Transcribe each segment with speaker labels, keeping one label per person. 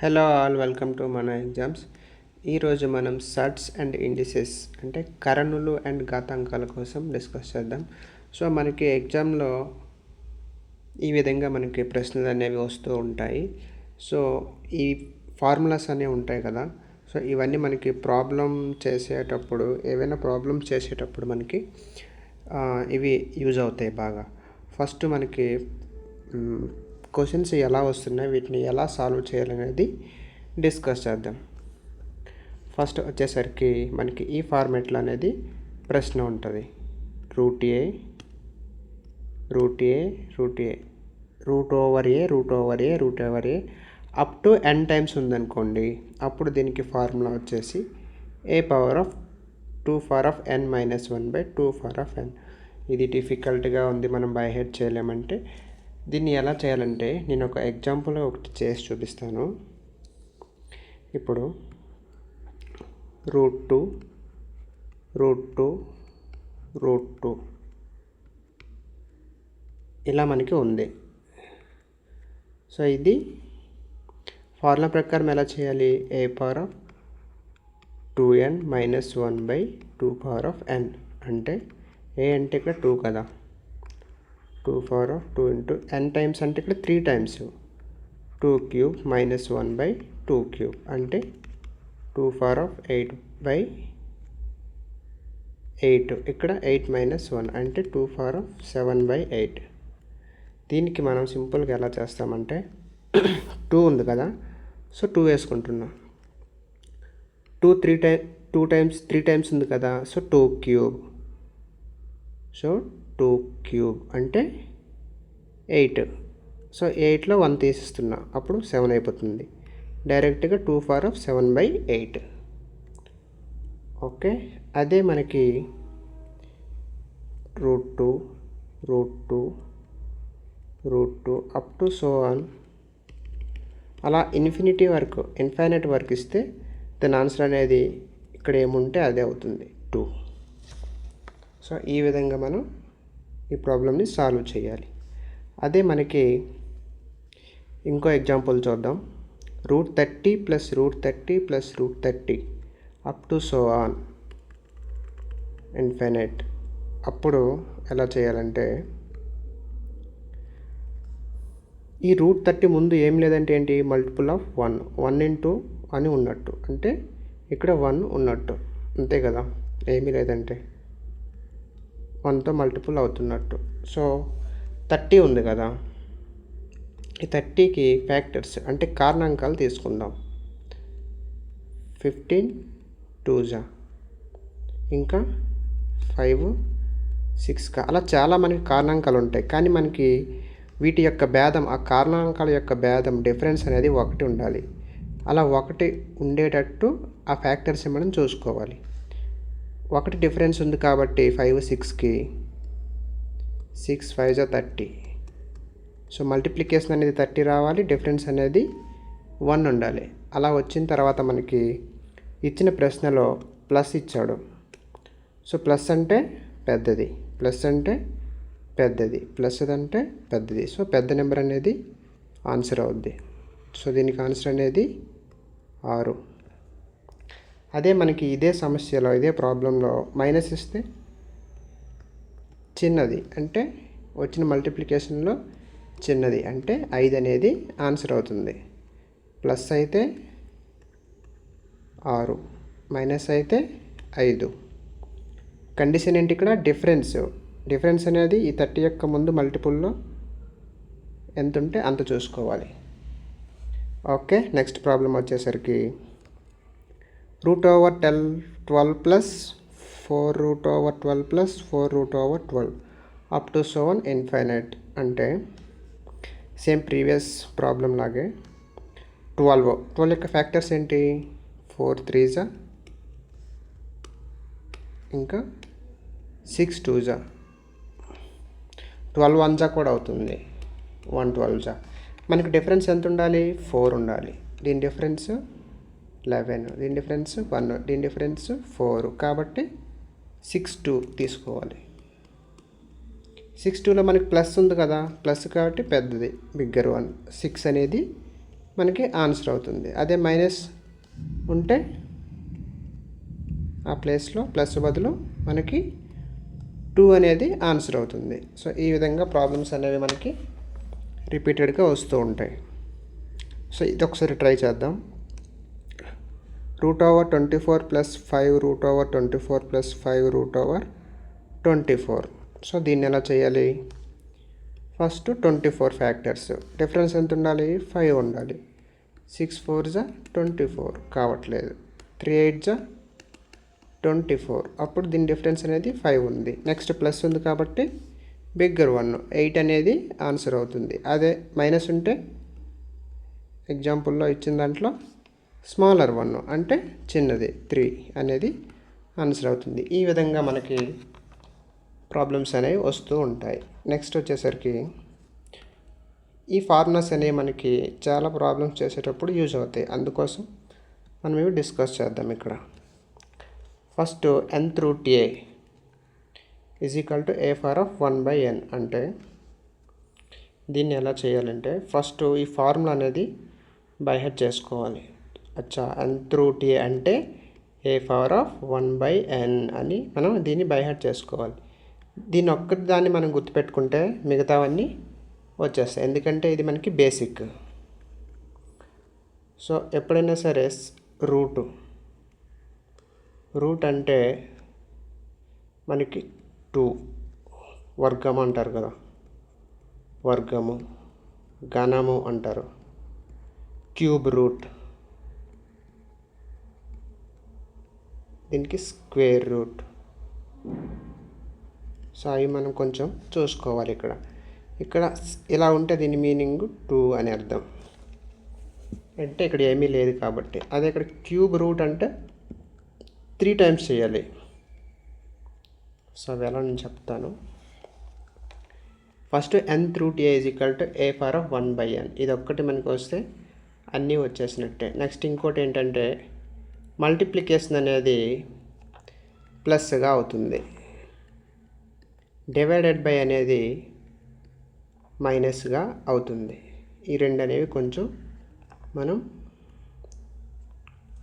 Speaker 1: Hello all welcome to మన exams ఈరోజు మనం సర్ట్స్ అండ్ ఇండిసెస్ అంటే కరణులు అండ్ ఘాతాంకాల కోసం డిస్కస్ చేద్దాం. సో మనకి ఎగ్జామ్లో ఈ విధంగా మనకి ప్రశ్నలు అనేవి వస్తూ ఉంటాయి. సో ఈ ఫార్ములాస్ అనేవి ఉంటాయి కదా. సో ఇవన్నీ మనకి ప్రాబ్లం చేసేటప్పుడు ఏవైనా ప్రాబ్లమ్స్ చేసేటప్పుడు మనకి ఇవి యూజ్ అవుతాయి బాగా. ఫస్ట్ మనకి క్వశ్చన్స్ ఎలా వస్తున్నాయి వీటిని ఎలా సాల్వ్ చేయాలనేది డిస్కస్ చేద్దాం. ఫస్ట్ వచ్చేసరికి మనకి ఈ ఫార్మేట్లో అనేది ప్రశ్న ఉంటుంది. Root a root a root a. Root over a root over a root over a. Up to n times ఉందనుకోండి అప్పుడు దీనికి ఫార్ములా వచ్చేసి a power of two power of n minus one by two power of n ఇది డిఫికల్ట్గా ఉంది మనం by head చేయలేమంటే. దీన్ని ఎలా చేయాలంటే నేను ఒక ఎగ్జాంపుల్ ఒకటి చేసి చూపిస్తాను. ఇప్పుడు root two root two root two. ఇలా మనకి ఉంది. సో ఇది ఫార్ములా ప్రకారం ఎలా చేయాలి? A power of two n minus one by two power of n. అంటే ఏ అంటే ఇక్కడ టూ కదా. Two power of two into n times అంటే ఇక్కడ three times. Two cube minus one by two cube అంటే two power of eight by eight. ఇక్కడ eight minus one అంటే two power of seven by eight. దీనికి మనం సింపుల్గా ఎలా చేస్తామంటే టూ ఉంది కదా సో టూ వేసుకుంటున్నాం. Two three time two times three times ఉంది కదా so two cube. So two cube అంటే ఎయిట్. సో ఎయిట్లో వన్ తీసిస్తున్నా. అప్పుడు సెవెన్ అయిపోతుంది. డైరెక్ట్గా two power of seven by eight. Okay? అదే మనకి root two root two root two up to so on. అలా ఇన్ఫినిటీ వరకు ఇన్ఫైనైట్ వరకు ఇస్తే దాని ఆన్సర్ అనేది ఇక్కడ ఏముంటే అదే అవుతుంది. టూ. సో ఈ విధంగా మనం ఈ ప్రాబ్లమ్ని సాల్వ్ చేయాలి. అదే మనకి ఇంకో ఎగ్జాంపుల్ చూద్దాం. Root thirty plus root thirty plus root thirty up to so on infinite. అప్పుడు ఎలా చేయాలంటే ఈ రూట్ థర్టీ ముందు ఏం లేదంటే ఏంటి? Multiple of one. One into అని ఉన్నట్టు. అంటే ఇక్కడ వన్ ఉన్నట్టు. అంతే కదా? ఏమీ లేదంటే. వన్తో మల్టిపుల్ అవుతున్నట్టు. సో థర్టీ ఉంది కదా. ఈ థర్టీకి ఫ్యాక్టర్స్ అంటే కారణాంకాలు తీసుకుందాం. ఫిఫ్టీన్ టూ జా. ఇంకా ఫైవ్ సిక్స్గా అలా చాలా మనకి కారణాంకాలు ఉంటాయి. కానీ మనకి వీటి యొక్క భేదం ఆ కారణాంకాల యొక్క భేదం డిఫరెన్స్ అనేది ఒకటి ఉండాలి. అలా ఒకటి ఉండేటట్టు ఆ ఫ్యాక్టర్స్ మనం చూసుకోవాలి. ఒకటి డిఫరెన్స్ ఉంది కాబట్టి ఫైవ్ సిక్స్కి సిక్స్ ఫైవ్ జా థర్టీ. సో మల్టిప్లికేషన్ అనేది థర్టీ రావాలి డిఫరెన్స్ అనేది వన్ ఉండాలి. అలా వచ్చిన తర్వాత మనకి ఇచ్చిన ప్రశ్నలో ప్లస్ ఇచ్చాడు. సో ప్లస్ అంటే పెద్దది ప్లస్ అంటే పెద్దది ప్లస్ అంటే పెద్దది. సో పెద్ద నెంబర్ అనేది ఆన్సర్ అవుద్ది. సో దీనికి ఆన్సర్ అనేది ఆరు. అదే మనకి ఇదే సమస్యలో ఇదే ప్రాబ్లంలో మైనస్ ఇస్తే చిన్నది. అంటే వచ్చిన మల్టిప్లికేషన్లో చిన్నది. అంటే ఐదు అనేది ఆన్సర్ అవుతుంది. ప్లస్ అయితే ఆరు. మైనస్ అయితే ఐదు. కండిషన్ ఏంటి ఇక్కడ? డిఫరెన్స్ డిఫరెన్స్ అనేది ఈ థర్టీ యొక్క ముందు మల్టిపుల్లో ఎంత ఉంటే అంత చూసుకోవాలి. ఓకే నెక్స్ట్ ప్రాబ్లం వచ్చేసరికి root over tell twelve plus four root over twelve plus four root over twelve up to seven infinite అంటే సేమ్ ప్రీవియస్ ప్రాబ్లం లాగే ట్వెల్వ్. ట్వెల్వ్ యొక్క ఫ్యాక్టర్స్ ఏంటి? ఫోర్ త్రీజా ఇంకా సిక్స్ టూజా ట్వెల్వ్ వన్ జా కూడా అవుతుంది. వన్ ట్వెల్వ్ జా. మనకి డిఫరెన్స్ ఎంత ఉండాలి? ఫోర్ ఉండాలి. దీని డిఫరెన్స్ లెవెన్. దీని డిఫరెన్స్ వన్ దీని డిఫరెన్స్ ఫోర్. కాబట్టి సిక్స్ టూ తీసుకోవాలి. సిక్స్ టూలో మనకి ప్లస్ ఉంది కదా ప్లస్ కాబట్టి పెద్దది బిగ్గర్ వన్. సిక్స్ అనేది మనకి ఆన్సర్ అవుతుంది. అదే మైనస్ ఉంటే ఆ ప్లేస్లో ప్లస్ బదులు మనకి టూ అనేది ఆన్సర్ అవుతుంది. సో ఈ విధంగా ప్రాబ్లమ్స్ అనేవి మనకి రిపీటెడ్గా వస్తూ ఉంటాయి. సో ఇది ఒకసారి ట్రై చేద్దాం. Root over twenty four plus five root over twenty four plus five root over twenty four. So దీన్ని ఎలా చేయాలి? First twenty four factors. Difference ఎంత ఉండాలి? ఫైవ్ ఉండాలి. సిక్స్ ఫోర్ జా ట్వంటీ ఫోర్. కావట్లేదు. త్రీ ఎయిట్ జా ట్వంటీ ఫోర్. అప్పుడు దీని డిఫరెన్స్ అనేది ఫైవ్ ఉంది. నెక్స్ట్ ప్లస్ ఉంది కాబట్టి బిగ్గర్ వన్. ఎయిట్ అనేది ఆన్సర్ అవుతుంది. అదే మైనస్ ఉంటే ఎగ్జాంపుల్లో ఇచ్చిన దాంట్లో స్మాలర్ వన్ అంటే చిన్నది త్రీ అనేది ఆన్సర్ అవుతుంది. ఈ విధంగా మనకి ప్రాబ్లమ్స్ అనేవి వస్తూ ఉంటాయి. నెక్స్ట్ వచ్చేసరికి ఈ ఫార్ములాస్ అనేవి మనకి చాలా ప్రాబ్లమ్స్ చేసేటప్పుడు యూజ్ అవుతాయి. అందుకోసం మనం ఇవి డిస్కస్ చేద్దాం ఇక్కడ. First N through a is equal to a power of one by n అంటే దీన్ని ఎలా చేయాలంటే ఫస్ట్ ఈ ఫార్ములా అనేది బైహెడ్ చేసుకోవాలి. అచ్చా. ఎన్ త్రూ టీ అంటే a power of one by n అని మనం దీన్ని బైహెడ్ చేసుకోవాలి. దీని ఒక్కటి దాన్ని మనం గుర్తుపెట్టుకుంటే మిగతావన్నీ వచ్చేస్తాయి. ఎందుకంటే ఇది మనకి బేసిక్ సో ఎప్పుడైనా సరే రూటు రూట్ అంటే మనకి టూ వర్గం అంటారు కదా. వర్గము ఘనము అంటారు. క్యూబ్ రూట్ దీనికి స్క్వేర్ రూట్. సో అవి మనం కొంచెం చూసుకోవాలి ఇక్కడ. ఇక్కడ ఇలా ఉంటే దీని మీనింగ్ టూ అని అర్థం. అంటే ఇక్కడ ఏమీ లేదు కాబట్టి. అదే ఇక్కడ క్యూబ్ రూట్ అంటే త్రీ టైమ్స్ చేయాలి. సో అవి ఎలా నేను చెప్తాను. First n root a is equal to a power of one by n ఇది ఒక్కటి మనకు వస్తే అన్నీ వచ్చేసినట్టే. నెక్స్ట్ ఇంకోటి ఏంటంటే మల్టిప్లికేషన్ అనేది ప్లస్గా అవుతుంది. డివైడెడ్ బై అనేది మైనస్గా అవుతుంది. ఈ రెండు అనేవి కొంచెం మనం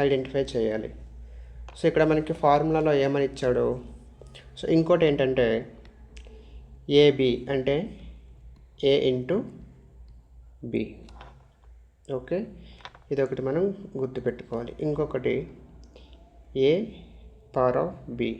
Speaker 1: ఐడెంటిఫై చేయాలి. సో ఇక్కడ మనకి ఫార్ములాలో ఏమని ఇచ్చాడు? సో ఇంకోటి ఏంటంటే ఏబి అంటే ఏ ఇంటూ బి. ఓకే? ఇది ఒకటి మనం గుర్తుపెట్టుకోవాలి. ఇంకొకటి a power of b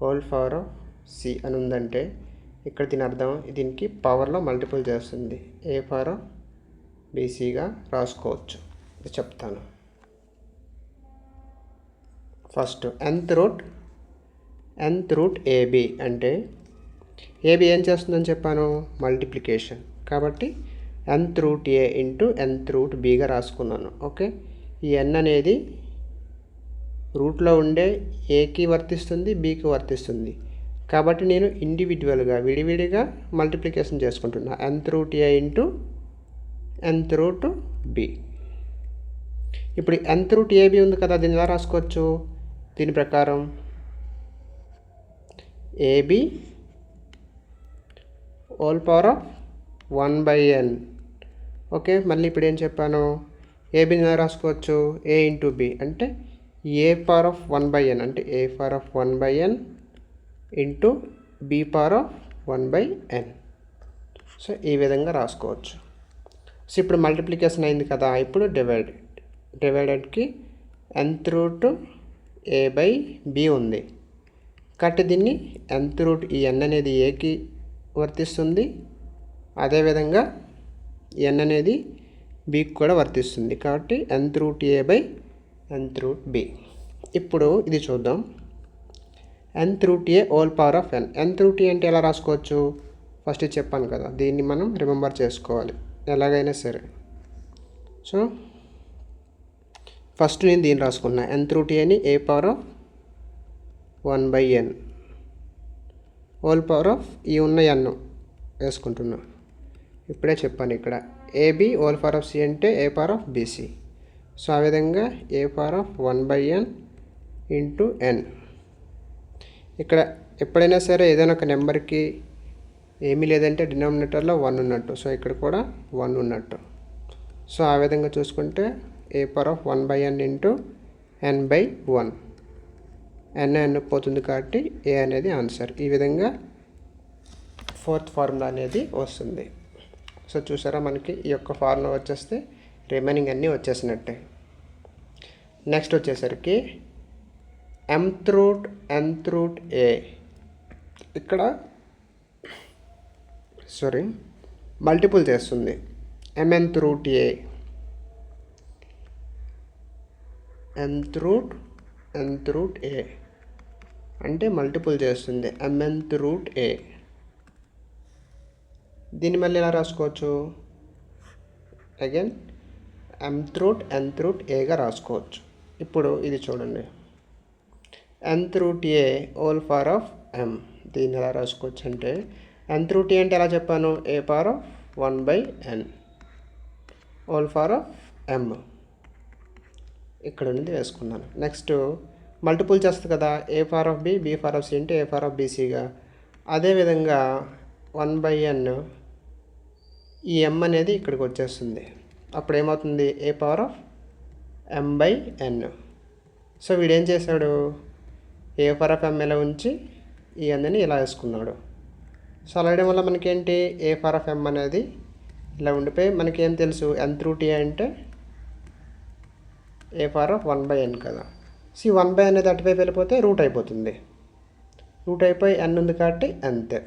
Speaker 1: whole power of c అని ఉందంటే ఇక్కడ దీని అర్థం దీనికి పవర్లో మల్టిపుల్ చేస్తుంది. ఏ పవర్ ఆఫ్ బీసీగా రాసుకోవచ్చు. ఇది చెప్తాను. First nth root nth root A B అంటే ఏబి ఏం చేస్తుందని చెప్పాను? మల్టిప్లికేషన్ కాబట్టి nth root a into nth root బీగా రాసుకున్నాను. ఓకే ఈ ఎన్ అనేది రూట్లో ఉండే ఏకి వర్తిస్తుంది బీకి వర్తిస్తుంది. కాబట్టి నేను ఇండివిజువల్గా విడివిడిగా మల్టిప్లికేషన్ చేసుకుంటున్నా. Nth root a into nth root b ఇప్పుడు ఎన్త్ రూట్ ఏబి ఉంది కదా దీన్ని ఎలా రాసుకోవచ్చు? దీని ప్రకారం A B whole power of one by n okay మళ్ళీ ఇప్పుడు ఏం చెప్పాను? ఏబిని ఎలా రాసుకోవచ్చు? ఏ ఇంటూ బి అంటే a power of one by n అంటే a power of one by n into b power of one by n so ఈ విధంగా రాసుకోవచ్చు. సో ఇప్పుడు మల్టిప్లికేషన్ అయింది కదా ఇప్పుడు divided డివైడెడ్కి nth root a by b ఉంది. కాబట్టి దీన్ని ఎన్త్ రూట్ ఈ ఎన్ అనేది ఏకి వర్తిస్తుంది. అదేవిధంగా ఎన్ అనేది బీకి కూడా వర్తిస్తుంది. కాబట్టి nth root a by nth root b ఇప్పుడు ఇది చూద్దాం. N root a whole power of n nth అంటే ఎలా రాసుకోవచ్చు? ఫస్ట్ చెప్పాను కదా దీన్ని మనం రిమెంబర్ చేసుకోవాలి. ఎలాగైనా సరే. సో ఫస్ట్ నేను దీన్ని రాసుకున్నా. ఎన్త్ రూట్ ఏని a power of one by n whole power of ఈ ఉన్న ఎన్ వేసుకుంటున్నా. ఇప్పుడే చెప్పాను ఇక్కడ. A B whole power of c అంటే a power of B C so ఆ విధంగా a power of one by n into n. ఇక్కడ ఎప్పుడైనా సరే ఏదైనా ఒక నెంబర్కి ఏమీ లేదంటే డినామినేటర్లో వన్ ఉన్నట్టు. సో ఇక్కడ కూడా వన్ ఉన్నట్టు. సో ఆ విధంగా చూసుకుంటే a power of one by n into n by one. N n పోతుంది కాబట్టి ఏ అనేది ఆన్సర్. ఈ విధంగా ఫోర్త్ ఫార్ములా అనేది వస్తుంది. సో చూసారా మనకి ఈ యొక్క ఫార్ములా వచ్చేస్తే రిమైనింగ్ అన్నీ వచ్చేసినట్టే. నెక్స్ట్ వచ్చేసరికి ఎంత్ రూట్ ఎంత్ రూట్ ఏ ఇక్కడ సారీ మల్టిపుల్ చేస్తుంది. Mnth root a mth root nth root a అంటే మల్టిపుల్ చేస్తుంది. ఎంఎంత్ రూట్ ఏ దీన్ని మళ్ళీ ఎలా రాసుకోవచ్చు? Again mth root nth root ఏగా రాసుకోవచ్చు. ఇప్పుడు ఇది చూడండి. N root a whole power of m దీన్ని ఎలా రాసుకోవచ్చు అంటే ఎన్ రూట్ అంటే ఎలా చెప్పాను? A power of one by n whole power of m ఇక్కడ నుండి వేసుకున్నాను. నెక్స్ట్ మల్టిపుల్ చేస్తుంది కదా. A power of b b power of c అంటే ఏ ఫార్ ఆఫ్ బీసీగా అదేవిధంగా వన్ బై ఎన్ ఈ ఎం అనేది ఇక్కడికి వచ్చేస్తుంది. అప్పుడు ఏమవుతుంది? A power of m by n so వీడేం చేశాడు? ఏ ఫర్ ఆఫ్ ఎం ఇలా ఉంచి ఈ ఎన్ని ఇలా వేసుకున్నాడు. సో అలా వేయడం వల్ల మనకేంటి? ఏ ఫర్ ఆఫ్ ఎం అనేది ఇలా ఉండిపోయి మనకేం తెలుసు? ఎన్ త్రూ టీ అంటే a power of one by n కదా. సి వన్ బై అనేది అటువైపు వెళ్ళిపోతే రూట్ అయిపోతుంది. రూట్ అయిపోయి ఎన్ ఉంది కాబట్టి అంతే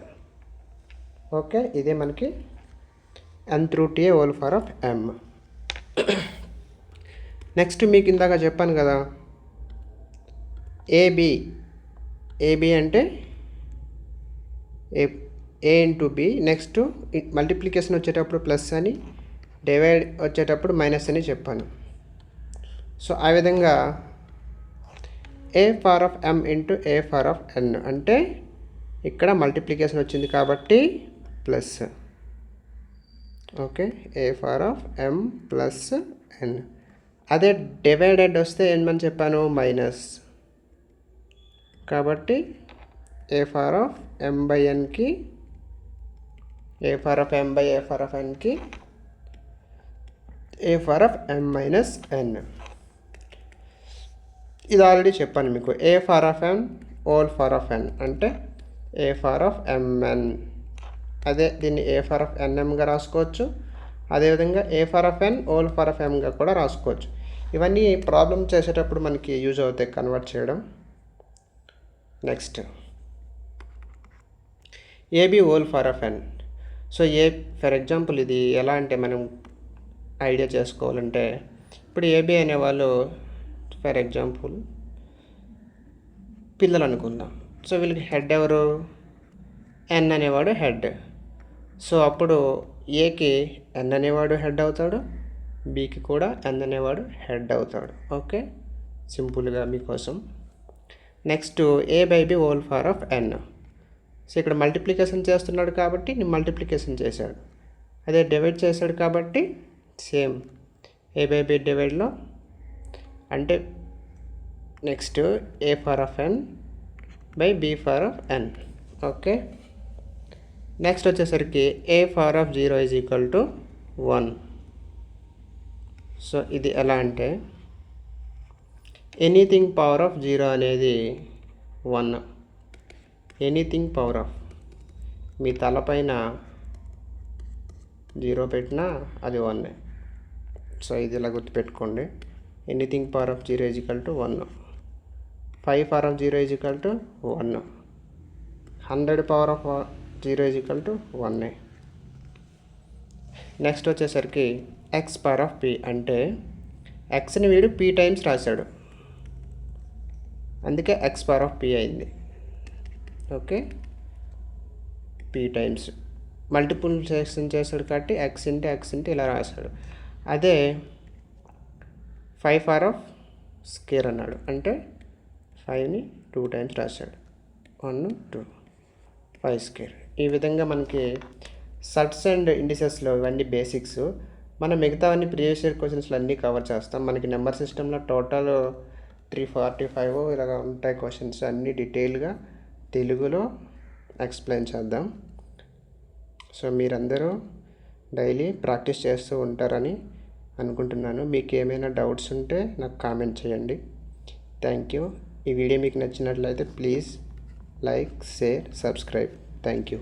Speaker 1: ఓకే ఇదే మనకి nth root whole power of m next మీకు ఇందాక చెప్పాను కదా. ఏబి ఏబి అంటే a a into b next multiplication వచ్చేటప్పుడు ప్లస్ అని డివైడ్ వచ్చేటప్పుడు మైనస్ అని చెప్పాను. సో ఆ విధంగా a power of m into a power of n అంటే ఇక్కడ మల్టిప్లికేషన్ వచ్చింది కాబట్టి plus okay a power of m plus n అదే డివైడెడ్ వస్తే ఏమని చెప్పాను? మైనస్. కాబట్టి a power of m by ఎన్కి a power of m by a power of ఎన్కి a power of m minus n ఇది ఆల్రెడీ చెప్పాను మీకు. A power of n whole power of n అంటే ఏ power of MN అదే దీన్ని ఏ power of ఎన్ఎంగా రాసుకోవచ్చు. అదేవిధంగా a power of n whole power of ఎంగా కూడా రాసుకోవచ్చు. ఇవన్నీ ప్రాబ్లం చేసేటప్పుడు మనకి యూజ్ అవుతాయి కన్వర్ట్ చేయడం. Next a b whole power of n so a for example ఇది ఎలా అంటే మనం ఐడియా చేసుకోవాలంటే ఇప్పుడు ఏబి అనేవాళ్ళు ఫర్ ఎగ్జాంపుల్ పిల్లలు అనుకుందాం. సో వీళ్ళకి హెడ్ ఎవరు? ఎన్ అనేవాడు హెడ్ సో అప్పుడు ఏకి ఎన్ అనేవాడు హెడ్ అవుతాడు బీకి కూడా ఎన్ అనేవాడు హెడ్ అవుతాడు. ఓకే? సింపుల్గా మీకోసం. Next a by b whole power of n so ఇక్కడ మల్టిప్లికేషన్ చేస్తున్నాడు కాబట్టి మల్టిప్లికేషన్ చేశాడు. అదే డివైడ్ చేశాడు కాబట్టి సేమ్. ఏ బై బి డివైడ్లో అంటే next a power of n by b power of n okay? Next వచ్చేసరికి a power of zero is equal to one so ఇది ఎలా అంటే ఎనీథింగ్ పవర్ ఆఫ్ జీరో అనేది వన్ ఎనీథింగ్ పవర్ ఆఫ్ మీ తలపైన zero పెట్టినా అది వన్ సో ఇది ఇలా గుర్తుపెట్టుకోండి. Anything power of zero is equal to one five power of zero is equal to one hundred power of zero is equal to one next వచ్చేసరికి X power of P అంటే ఎక్స్ని వీడు p times రాశాడు. అందుకే X power of P అయింది. Okay? P times multiplication చేశాడు కాబట్టి X ఇంటే ఎక్స్ ఇంటే ఇలా రాశాడు. అదే ఫైవ్ పవర్ ఆఫ్ స్కేర్ అన్నాడు. అంటే ఫైవ్ని టూ టైమ్స్ రాశాడు. వన్ టూ ఫైవ్ స్కేర్ ఈ విధంగా మనకి సట్స్ అండ్ ఇండిసెస్లో ఇవన్నీ బేసిక్స్. మనం మిగతావన్నీ ప్రీవియస్ ఇయర్ క్వశ్చన్స్లో అన్నీ కవర్ చేస్తాం. మనకి నెంబర్ సిస్టంలో టోటల్ త్రీ ఫార్టీ ఫైవ్ ఇలాగ ఉంటాయి క్వశ్చన్స్. అన్నీ డీటెయిల్గా తెలుగులో ఎక్స్ప్లెయిన్ చేద్దాం. సో మీరందరూ డైలీ ప్రాక్టీస్ చేస్తూ ఉంటారని అనుకుంటున్నాను. మీకు ఏమైనా డౌట్స్ ఉంటే నాకు కామెంట్ చేయండి. Thank you. ఈ వీడియో మీకు నచ్చినట్లయితే please like share subscribe. Thank you